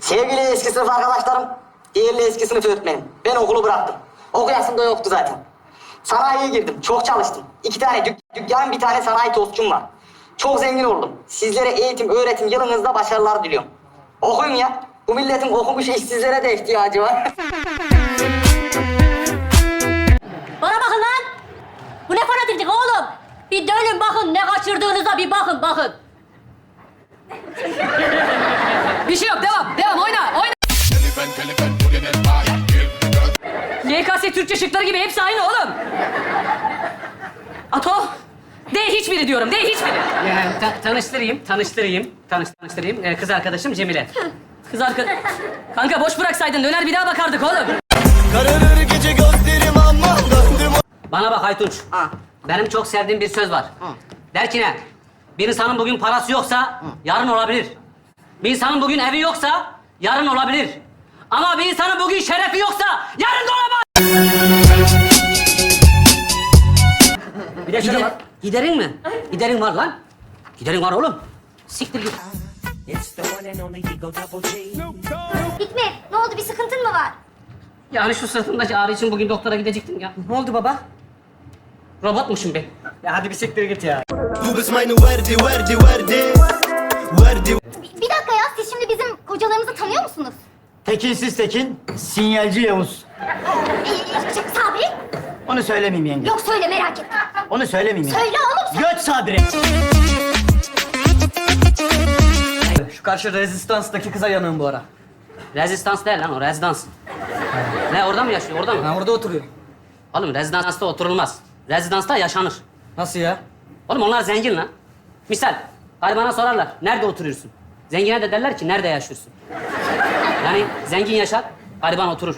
Sevgili eski sınıf arkadaşlarım, değerli eski sınıf öğretmenim. Ben okulu bıraktım. Okuyasım da yoktu zaten. Sanayiye girdim, çok çalıştım. İki tane dük dükkan, bir tane sanayi tostçum var. Çok zengin oldum. Sizlere eğitim, öğretim yılınızda başarılar diliyorum. Okuyun ya. Bu milletin okumuş işsizlere de ihtiyacı var. Bana bakın lan. Bu ne fanatiklik oğlum? Bir dönün bakın ne kaçırdığınıza bir bakın bakın. Bir şey yok devam devam oyna oyna. YKS Türkçe şıkları gibi hepsi aynı oğlum. Ato. D hiçbiri diyorum. D hiçbiri. Yani ta- tanıştırayım, tanıştırayım, tanış tanıştırayım. Ee, kız arkadaşım Cemile. Kız arka... Kanka boş bıraksaydın döner bir daha bakardık oğlum. Kararır gece gözlerim aman döndüm Bana bak Aytunç. Benim çok sevdiğim bir söz var. Der ki ne? Bir insanın bugün parası yoksa yarın olabilir. Bir insanın bugün evi yoksa yarın olabilir. Ama bir insanın bugün şerefi yoksa yarın da olamaz. Bir de şöyle bak. Giderin mi? Giderin var lan. Giderin var oğlum. Siktir git. Hikmet ne oldu bir sıkıntın mı var? Yani şu sırtımdaki ağrı için bugün doktora gidecektim ya. Ne oldu baba? Robotmuşum ben. Ya hadi bir siktir git ya. Du bist meine Verdi Verdi Verdi Verdi Bir dakika ya siz şimdi bizim hocalarımızı tanıyor musunuz? Tekinsiz Tekin, sinyalci Yavuz. Ee, Sabri? Onu söylemeyeyim yenge. Yok söyle merak ettim. Onu söylemeyeyim yenge. Söyle oğlum. Göt Sabri. Şu karşı rezistanstaki kıza yanığım bu ara. Rezistans değil lan o rezidans. ne orada mı yaşıyor orada mı? Ha orada oturuyor. Oğlum rezidansta oturulmaz. Rezidansta yaşanır. Nasıl ya? Oğlum onlar zengin lan. Misal, garibana sorarlar, nerede oturuyorsun? Zengine de derler ki, nerede yaşıyorsun? Yani zengin yaşar, gariban oturur.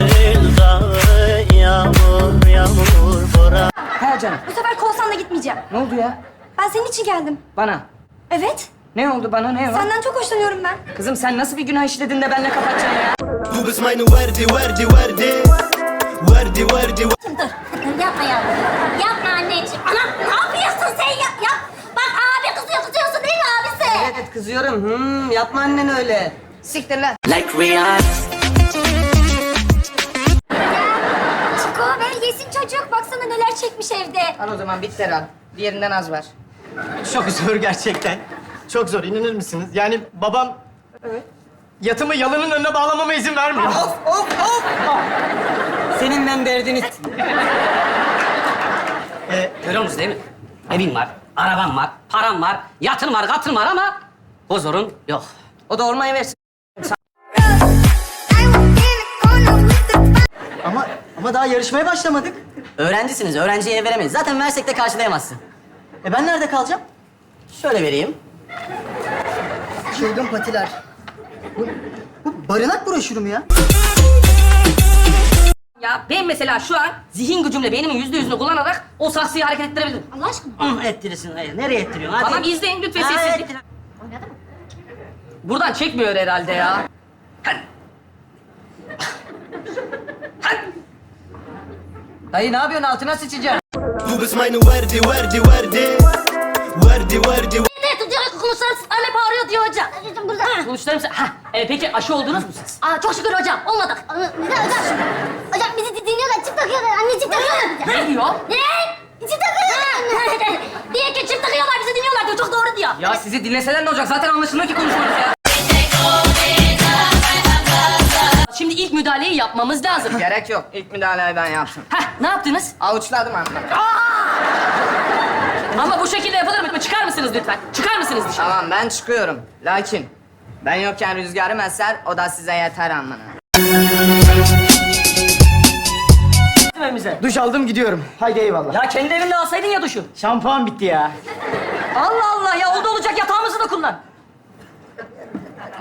Yağmur yağmur bora He canım. Bu sefer korsanla gitmeyeceğim. Ne oldu ya? Ben senin için geldim. Bana. Evet. Ne oldu bana ne var? Senden çok hoşlanıyorum ben. Kızım sen nasıl bir günah işledin de benimle kapatacaksın ya? Du bist meine Verdi Verdi Verdi Verdi Verdi Dur yapma yavrum. Anneciğim. Anam ne yapıyorsun sen ya? Yap. Bak abi kızıyor kızıyorsun değil mi abisi? Evet kızıyorum. Hmm, yapma annen öyle. Siktir lan. Çiko ver yesin çocuk. Baksana neler çekmiş evde. Al o zaman bitter al. Diğerinden az var. Çok zor gerçekten. Çok zor, inanır mısınız? Yani babam... Yatımı yalının önüne bağlamama izin vermiyor. Of of of! Senin ben derdini... Görüyor musun değil mi? Evin var, araban var, paran var, yatın var, katın var ama huzurun yok. O da olmayı versin. Ama ama daha yarışmaya başlamadık. Öğrencisiniz, öğrenciye veremeyiz. Zaten versek de karşılayamazsın. E ben nerede kalacağım? Şöyle vereyim. Çılgın patiler. Bu, bu barınak broşürü mü ya? Ya ben mesela şu an zihin gücümle beynimin yüzde yüzünü kullanarak o saksıyı hareket ettirebilirim. Allah aşkına. Hı, ettirirsin. Hayır, nereye ettiriyorsun? Hadi. Tamam izleyin lütfen Ha, sessizlik. ettir. Oynadı mı? Buradan çekmiyor herhalde ya. Dayı ne yapıyorsun altına sıçacaksın? Du bist meine Verdi Verdi Verdi Verdi Verdi Kuluçlarım anne bağırıyor diyor hocam. Hocam burada. Sen... Ha, e, peki aşı oldunuz mu siz? Aa çok şükür hocam olmadık. Hocam. Hocam bizi dinliyorlar çift takıyorlar. Anne çift takıyorlar bize. Ne diyor? Ne? Çift takıyorlar. diye ki çift takıyorlar bizi dinliyorlar diyor. Çok doğru diyor. Ya sizi dinleseler ne olacak? Zaten anlaşılmıyor ki konuşmanız ya. Şimdi ilk müdahaleyi yapmamız lazım. Gerek yok. İlk müdahaleyi ben yaptım. Heh, ne yaptınız? Avuçladım hatta. Ama bu şekilde yapılır mı? Çıkar mısınız lütfen? Çıkar mısınız dışarı? Tamam ben çıkıyorum. Lakin ben yokken rüzgarım eser, o da size yeter anlamına. Evimize. Duş aldım gidiyorum. Haydi eyvallah. Ya kendi evinde alsaydın ya duşu. Şampuan bitti ya. Allah Allah ya oldu olacak yatağımızı da kullan.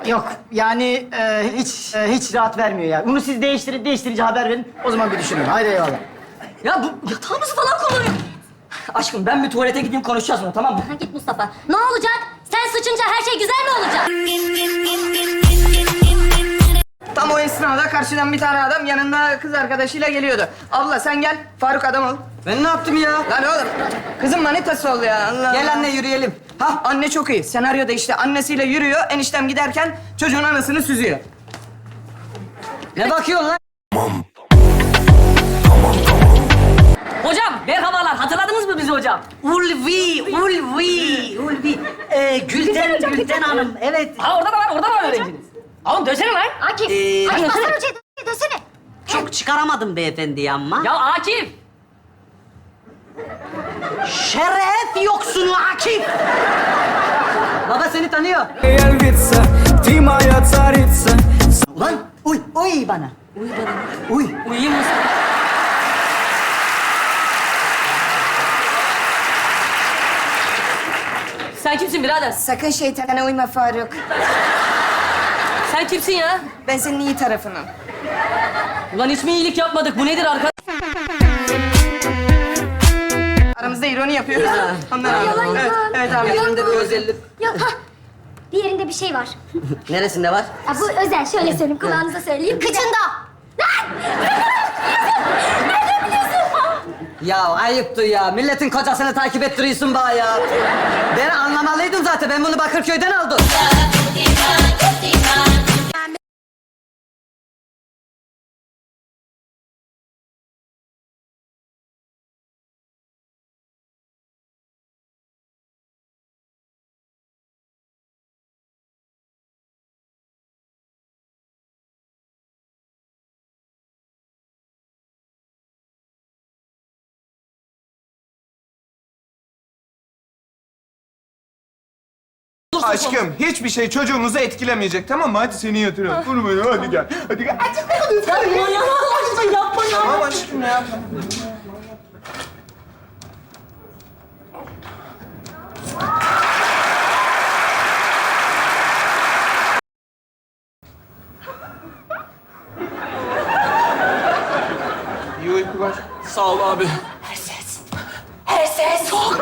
Yok yani e, hiç e, hiç rahat vermiyor ya. Bunu siz değiştirin, değiştirince haber verin. O zaman bir düşünün. Haydi eyvallah. Ya bu yatağımızı falan kullanıyor. Aşkım ben bir tuvalete gideyim konuşacağız bunu tamam mı? Git Mustafa. Ne olacak? Sen sıçınca her şey güzel mi olacak? Tam o esnada karşıdan bir tane adam yanında kız arkadaşıyla geliyordu. Abla sen gel, Faruk adam ol. Ben ne yaptım ya? Lan oğlum, kızın manitası ol ya. Allah Gel anne yürüyelim. Hah, anne çok iyi. Senaryoda işte annesiyle yürüyor, eniştem giderken çocuğun anasını süzüyor. Ne bakıyorsun lan? Hocam? Ulvi, Ulvi, Ulvi. Ee, Gülden, Gülden Hanım. Evet. Ha orada da var, orada da var öğrenciniz. Oğlum dönsene lan. Akif. Ee, Akif. Hasan Hoca'ya dönsene. Çok çıkaramadım beyefendiyi ama. Ya Akif. Şeref yoksunu Akif. Baba seni tanıyor. Ulan uy, uy bana. Uy. Uyuyayım mı? Sen kimsin birader? Sakın şeytana uyma Faruk. Sen kimsin ya? Ben senin iyi tarafınım. Ulan hiç mi iyilik yapmadık? Bu nedir arkadaş? Aramızda ironi yapıyoruz. Ondan Yalan Evet, yalan. evet abi. Yalan. Bir özellik. Yok ha. Diğerinde bir şey var. Neresinde var? Ha, bu özel. Şöyle söyleyeyim. Kulağınıza söyleyeyim. Kıçında. Lan! Ya ayıptı ya. Milletin kocasını takip ettiriyorsun bana ya. Ben anlamalıydım zaten. Ben bunu Bakırköy'den aldım. Aşkım hiçbir şey çocuğumuzu etkilemeyecek tamam mı? Hadi seni yatıralım. Vur beni hadi gel. Hadi gel. Tamam aşkım ya. İyi uykular. Sağ ol abi. Her ses. Çok.